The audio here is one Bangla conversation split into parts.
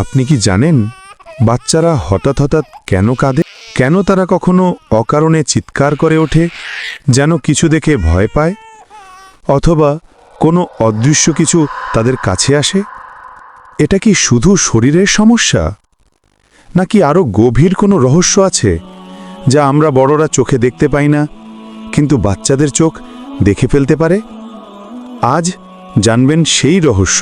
আপনি কি জানেন, বাচ্চারা হঠাৎ হঠাৎ কেন কাঁদে? কেন তারা কখনো অকারণে চিৎকার করে ওঠে, যেন কিছু দেখে ভয় পায়? অথবা কোনো অদৃশ্য কিছু তাদের কাছে আসে? এটা কি শুধু শরীরের সমস্যা? নাকি আরও গভীর কোনো রহস্য আছে, যা আমরা বড়রা চোখে দেখতে পাই না, কিন্তু বাচ্চাদের চোখ দেখে ফেলতে পারে? আজ জানবেন সেই রহস্য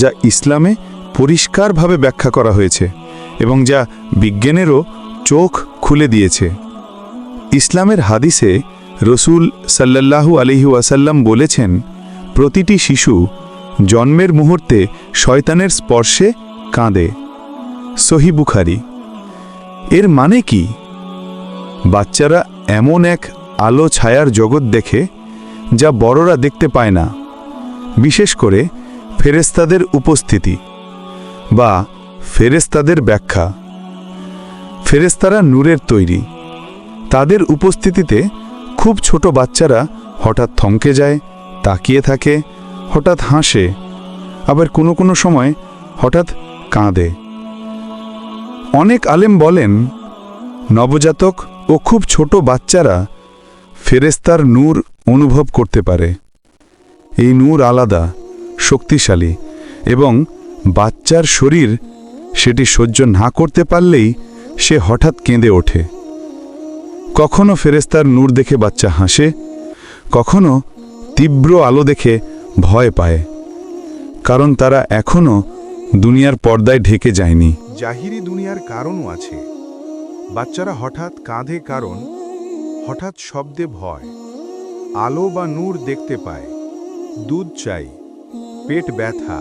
যা ইসলামে পরিষ্কারভাবে ব্যাখ্যা করা হয়েছে এবং যা বিজ্ঞানেরও চোখ খুলে দিয়েছে। ইসলামের হাদিসে রসুল সাল্লাল্লাহু আলিহু ওয়াসাল্লাম বলেছেন, প্রতিটি শিশু জন্মের মুহূর্তে শয়তানের স্পর্শে কাঁদে। সহি বুখারি। এর মানে কি? বাচ্চারা এমন এক আলো ছায়ার জগৎ দেখে যা বড়রা দেখতে পায় না। বিশেষ করে ফেরেস্তাদের উপস্থিতি। বা ফেরেস্তাদের ব্যাখ্যা। ফেরেস্তারা নূরের তৈরি। তাদের উপস্থিতিতে খুব ছোট বাচ্চারা হঠাৎ থমকে যায়, তাকিয়ে থাকে, হঠাৎ হাসে, আবার কোনো কোনো সময় হঠাৎ কাঁদে। অনেক আলেম বলেন, নবজাতক ও খুব ছোট বাচ্চারা ফেরেস্তার নূর অনুভব করতে পারে। এই নূর আলাদা, শক্তিশালী এবং বাচ্চার শরীর সেটি সহ্য না করতে পারলেই সে হঠাৎ কেঁদে ওঠে। কখনো ফেরেস্তার নূর দেখে বাচ্চা হাসে, কখনো তীব্র আলো দেখে ভয় পায়, কারণ তারা এখনও দুনিয়ার পর্দায় ঢেকে যায়নি। জাহিরি দুনিয়ার কারণও আছে। বাচ্চারা হঠাৎ কাঁধে কারণ, হঠাৎ শব্দে ভয়, আলো বা নূর দেখতে পায়, দুধ চাই, পেট ব্যথা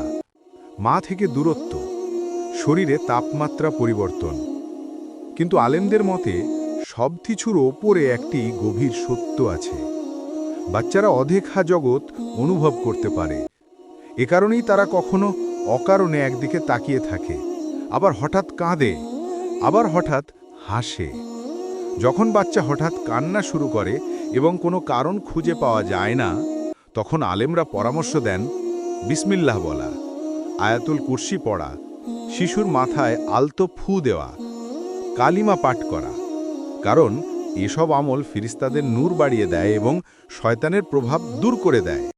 মা থেকে দূরত্ব, শরীরে তাপমাত্রা পরিবর্তন। কিন্তু আলেমদের মতে সব কিছুর ওপরে একটি গভীর সত্য আছে। বাচ্চারা অদেখা জগৎ অনুভব করতে পারে। এ কারণেই তারা কখনো অকারণে একদিকে তাকিয়ে থাকে, আবার হঠাৎ কাঁদে, আবার হঠাৎ হাসে। যখন বাচ্চা হঠাৎ কান্না শুরু করে এবং কোনো কারণ খুঁজে পাওয়া যায় না, তখন আলেমরা পরামর্শ দেন, বিসমিল্লাহ বলা। আয়াতুল কুর্সি পড়া, শিশুর মাথায় আলতো ফু দেওয়া, কালিমা পাঠ করা। কারণ এসব আমল ফিরিস্তাদের নূর বাড়িয়ে দেয় এবং শয়তানের প্রভাব দূর করে দেয়।